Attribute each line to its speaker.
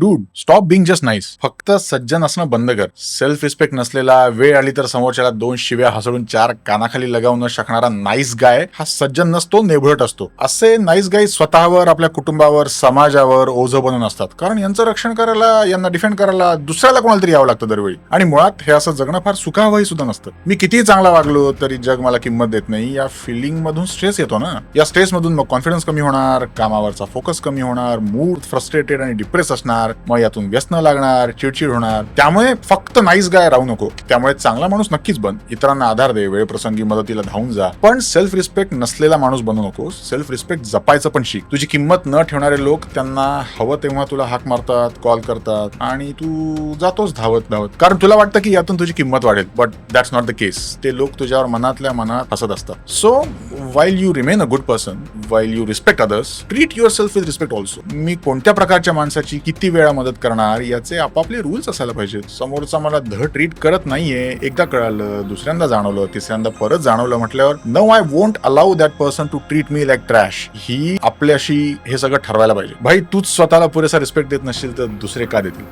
Speaker 1: Dude stop being just nice फक्त सज्जन असणं बंद कर. सेल्फ रिस्पेक्ट नसलेला वेळ आली तर समोरच्याला दोन शिव्या हसडून चार कानाखाली लगावून न शकणारा नाईस गाय हा सज्जन नसतो नेभळट असतो. असे नाईस गाय स्वतःवर आपल्या कुटुंबावर समाजावर ओझं बनून असतात. कारण यांचं रक्षण करायला यांना डिफेंड करायला दुसऱ्याला कोणाला तरी यावं लागतं दरवेळी. आणि मुळात हे असं जगणं फार सुखावही सुद्धा नसतं. मी कितीही चांगला वागलो तरी जग मला किंमत देत नाही. या फिलिंग मधून स्ट्रेस येतो ना. या स्ट्रेस मधून मग कॉन्फिडन्स कमी होणार कामावरचा फोकस कमी होणार मूड फ्रस्ट्रेटेड आणि डिप्रेस असणार. मग यातून व्यसन लागणार चिडचिड होणार. त्यामुळे फक्त नाईस गाय राहू नको. त्यामुळे चांगला माणूस नक्कीच बन. इतरांना आधार दे वेळप्रसंगी मदतीला धावून जा. पण सेल्फ रिस्पेक्ट नसलेला माणूस बनू नको. सेल्फ रिस्पेक्ट जपायचं पण शिक. तुझी किंमत न ठेवणारे लोक त्यांना हवं तेव्हा तुला हाक मारतात कॉल करतात आणि तू जातोस धावत धावत. कारण तुला वाटतं की यातून तुझी किंमत वाढेल but that's not the case ते लोक तुझ्यावर मनातल्या मनात हसत असतात. So while you remain a good person while you respect others treat yourself with respect also मी कोणत्या प्रकारच्या माणसाची किती वेळा मदत करणार याचे आपापले रूल्स असायला पाहिजेत. समोरचा मला ध ट्रीट करत नाहीये एकदा कळालं दुसऱ्यांदा जाणवलं तिसऱ्यांदा परत जाणवलं म्हटल्यावर no I won't allow that person to treat me like trash ही आपल्याशी हे सगळं ठरवायला पाहिजे. भाई तूच स्वतःला पुरेसा रिस्पेक्ट देत नसशील तर दुसरे का देतील?